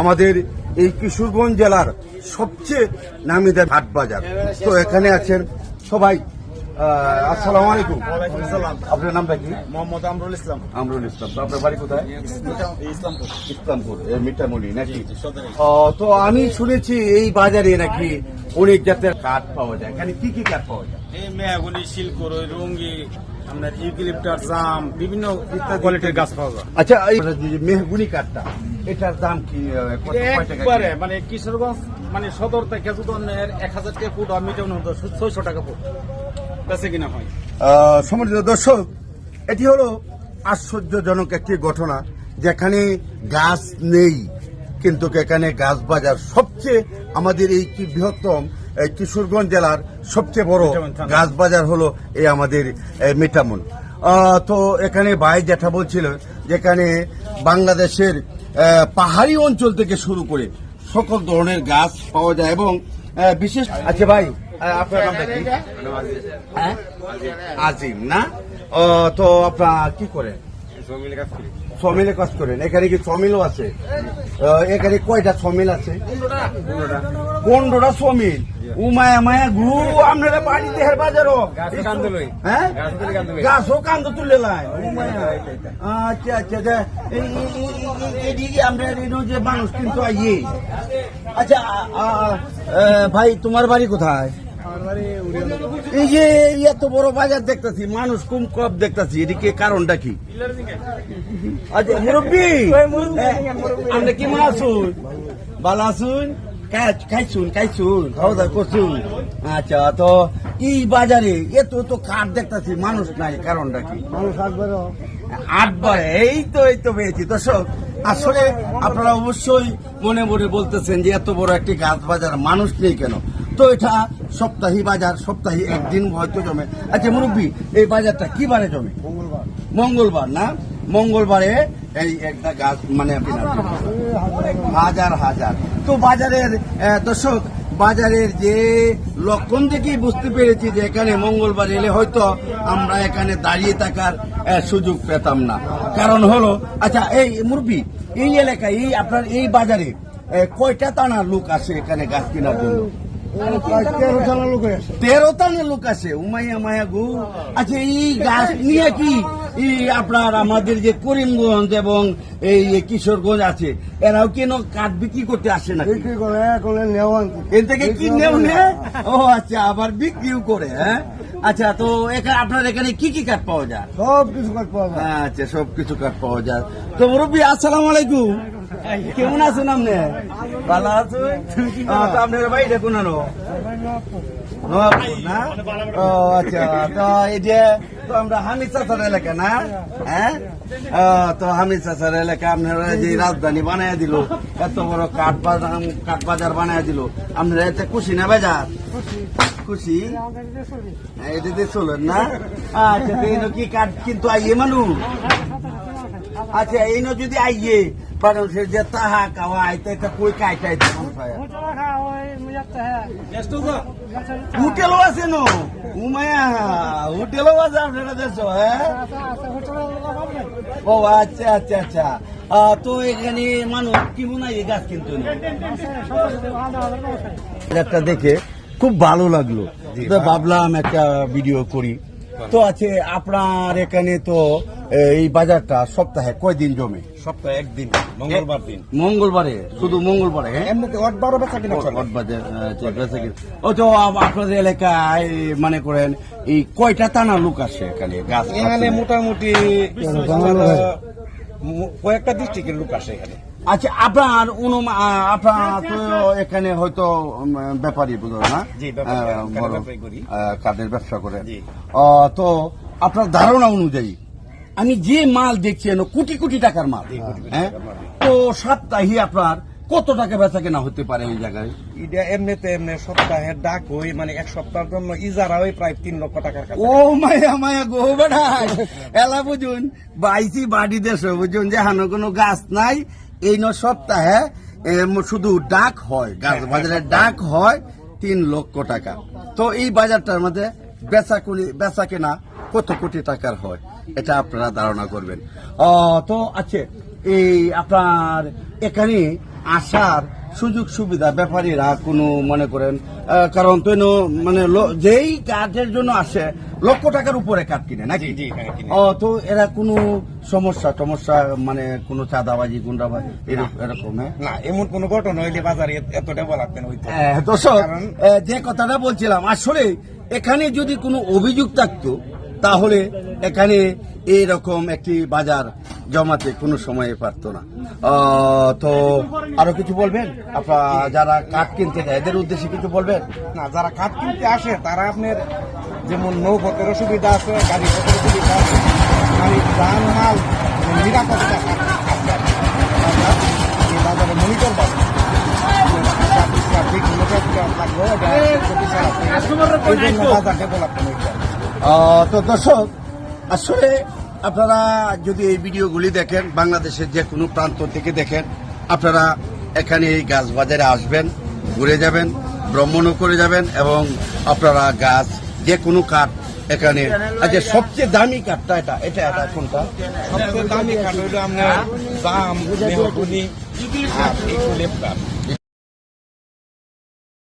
আমাদের এই কিশোরগঞ্জ জেলার সবচেয়ে নামিদার হাট বাজার। তো এখানে আছেন সবাই। আসসালামু আলাইকুম। আপনার নামটা কি? মোহাম্মদ আমরুল ইসলাম। আমরুল ইসলাম। তো আপনার বাড়ি কোথায়? ইসলামপুর। ইসলামপুর। এ, নাকি? তো আমি শুনেছি এই বাজারে নাকি অনেক জাতের কাঠ পাওয়া যায়। এখানে কি কি কাঠ পাওয়া যায়? এই মেয়াগুলি শিলকর রুঙ্গি আপনার ইউক্লিপটার জাম বিভিন্ন কোয়ালিটির গাছ পাওয়া যায়। আচ্ছা এই মেহগুনি কাঠটা এটার দাম কি একবারে মানে কিশোরগঞ্জ মানে সদর থেকে যদি এক হাজার টাকা ফুট হতো ছয়শো টাকা ফুট বেঁচে কিনা হয়। সম্মানিত দর্শক এটি হলো আশ্চর্যজনক একটি ঘটনা যেখানে গাছ নেই কিন্তু এখানে গাছ বাজার সবচেয়ে আমাদের এই কি বৃহত্তম এই কিশোরগঞ্জ জেলার সবচেয়ে বড় গাছ বাজার হলো এই আমাদের আহ, তো এখানে ভাই যেটা বলছিল যেখানে বাংলাদেশের পাহাড়ি অঞ্চল থেকে শুরু করে সকল ধরনের গাছ পাওয়া যায় এবং বিশেষ আচ্ছা ভাই আপনার নামটা কি? হ্যাঁ? আজিম না? তো আপনার কি করেন? সমিলে কাজ করেন। এখানে কি সমিলও আছে? এখানে কয়টা সমিল আছে? পনেরোটা। সমিল উমায়া মায়া গু আপনারা বাড়ি দেহের বাজারও। হ্যাঁ? গাছও তুলে কান্দ তুলে লাই। আচ্ছা আচ্ছা আচ্ছা। এদিকে আমরা যে মানুষ কিন্তু আইয়ে। আচ্ছা ভাই তোমার বাড়ি কোথায়? এই যে এত বড় বাজার দেখতেছি মানুষ কম কম দেখতেছি এদিকে কারণটা কি? আচ্ছা মুরব্বী! আমরা কি মা আসুন ভালো আসুন খাইছুন খাইছুন খাওয়া দাওয়া করছুন? আচ্ছা তো এই বাজারে এত তো কাঠ দেখতেছি মানুষ নাই কারণটা কি? আটবার এই তো এই তো পেয়েছি। দর্শক আসলে আপনারা অবশ্যই মনে মনে বলতেছেন যে এত বড় একটি গাছ বাজার মানুষ নেই কেন? তো এটা সপ্তাহী বাজার সপ্তাহে একদিন হয়তো জমে। আচ্ছা মুরব্বী এই বাজারটা কি বারে জমে? মঙ্গলবার। মঙ্গলবার না? মঙ্গলবারে এই একটা গাছ মানে হাজার হাজার। তো বাজারের দর্শক বাজারের যে লক্ষণ থেকেই বুঝতে পেরেছি যে এখানে মঙ্গলবার এলে হয়তো আমরা এখানে দাঁড়িয়ে থাকার সুযোগ পেতাম না। কারণ হলো আচ্ছা এই মুরবি এই এলাকায় এই আপনার এই বাজারে কয়টা টানা লোক আসে এখানে গাছ কেনার জন্য? লোক আছে। উমাইয়া মায়া গু। আচ্ছা এই গাছ নিয়ে কি? আপনার আমাদের যে করিমগঞ্জ এবং এই কিশোরগঞ্জ আছে এরাও কেন কাঠ বিক্রি করতে আসে না বিক্রি করে এর থেকে কিনেও নে। ও আচ্ছা আবার বিক্রিও করে হ্যাঁ? আচ্ছা তো এখানে আপনার এখানে কি কি কাঠ পাওয়া যায়? সব কিছু কাজ পাওয়া যায়। আচ্ছা সব কিছু কাঠ পাওয়া যায়। তো মুরব্বী আসসালাম আলাইকুম। কেমন আছেন আপনি ভালো আছেন আপনার ভাই দেখুন নবাবপুর না? ও আচ্ছা তো যে তো আমরা হামিদ চাচার এলাকা না? হ্যাঁ? তো হামিদ চাচার এলাকা আপনারা যে রাজধানী বানায় দিল এত বড় কাঠ বাজার কাঠ বাজার বানায় দিল আপনারা এতে খুশি না বাজার? খুশি? হ্যাঁ, এটা দিয়ে চলেন না? আচ্ছা কি কাঠ কিন্তু আইয়ে মানুষ? আচ্ছা এই যদি আইয়ে মানুষের যে তাহা কাওয়া আইতে এটা কই কাইটাই হোটেলও আছে নো? উমায়া হোটেলও আছে আপনারা দেশ হ্যাঁ? ও আচ্ছা আচ্ছা আচ্ছা। আহ, তো এখানে মানুষ কি মনে হয় গাছ কিন্তু একটা দেখে খুব ভালো লাগল। ভাবলাম একটা ভিডিও করি। তো আছে আপনার এখানে তো এই বাজারটা সপ্তাহে কয়দিন জমে? সপ্তাহে একদিন মঙ্গলবার দিন। মঙ্গলবারে? শুধু মঙ্গলবারে হ্যাঁ? এমনিতে অট বেচা কিনা বাজার, বেচা কিনা। ও তো আপনাদের এলাকায় মনে করেন এই কয়টা টানা লোক আসে এখানে? গাছ এখানে মোটামুটি কয়েকটা ডিস্ট্রিক্টের লোক আসে এখানে। আচ্ছা আপনার অনুমা আপনার তো এখানে হয়তো উম, ব্যাপারী বুঝো না? জি, কাঠের ব্যবসা করেন জি। তো আপনার ধারণা অনুযায়ী আমি যে মাল দেখছি এনো কোটি কোটি টাকার মাল। কোটি হ্যাঁ? তো সপ্তাহে আপনার কত টাকা বেচা কেনা হতে পারে ওই জায়গায়? এটা এমনিতে এমনি সপ্তাহে ডাক হই মানে এক সপ্তাহের জন্য ইজারা হই প্রায় তিন লক্ষ টাকার কাছে। ও মায়া মায়া গো বেড়াই। এলা বুঝুন বাইসি বাড়ি দেশ বুঝুন যে হানো কোনো গাছ নাই এই ন সপ্তাহে শুধু ডাক হয় গাছ বাজারে ডাক হয় তিন লক্ষ টাকা। তো এই বাজারটার মধ্যে বেচা বেচা কেনা কত কোটি টাকার হয়? এটা আপনারা ধারণা করবেন। ও তো আছে। এই আপনার এখানে আসার সুযোগ সুবিধা ব্যাপারীরা কোনো মনে করেন কারণ তো মানে যেই কাজের জন্য আসে লক্ষ টাকার উপরে কাঠ কিনে নাকি? হ্যাঁ, ও তো এরা কোনো সমস্যা টমস্যা মানে কোনো চাঁদাবাজি গুন্ডাবাজি এরকম হ্যাঁ? না এমন কোন ঘটনা হইলে বাজারে এত- এত ডেভেলপমেন্ট হইতো না। হ্যাঁ, দর্শক যে কথাটা বলছিলাম আসলে এখানে যদি কোনো অভিযোগ থাকতো তাহলে এখানে এইরকম একটি বাজার জমাতে কোনো সময়ে পারতো না তো আরও কিছু বলবেন আপনার যারা কাঠ কিনতে যায় এদের উদ্দেশ্যে কিছু বলবেন না যারা কাঠ কিনতে আসে তারা আপনার যেমন নৌপথের সুবিধা আছে গাড়ি পথের সুবিধা আছে মানে যান মাল নিরাপত্তা। বাজারে মনিটর বাজার ডেভেলপমেন্ট তো দর্শক, আসলে আপনারা যদি এই ভিডিওগুলি দেখেন, বাংলাদেশের যে কোনো প্রান্ত থেকে দেখেন, আপনারা এখানে এই গাছ বাজারে আসবেন, ঘুরে যাবেন, ভ্রমণও করে যাবেন এবং আপনারা গাছ, যে কোনো কাঠ এখানে আচ্ছা সবচেয়ে দামি কাঠটা এটা এটা এটা কোনটা? সবচেয়ে দামি কাঠ ইকুলেপ কাঠ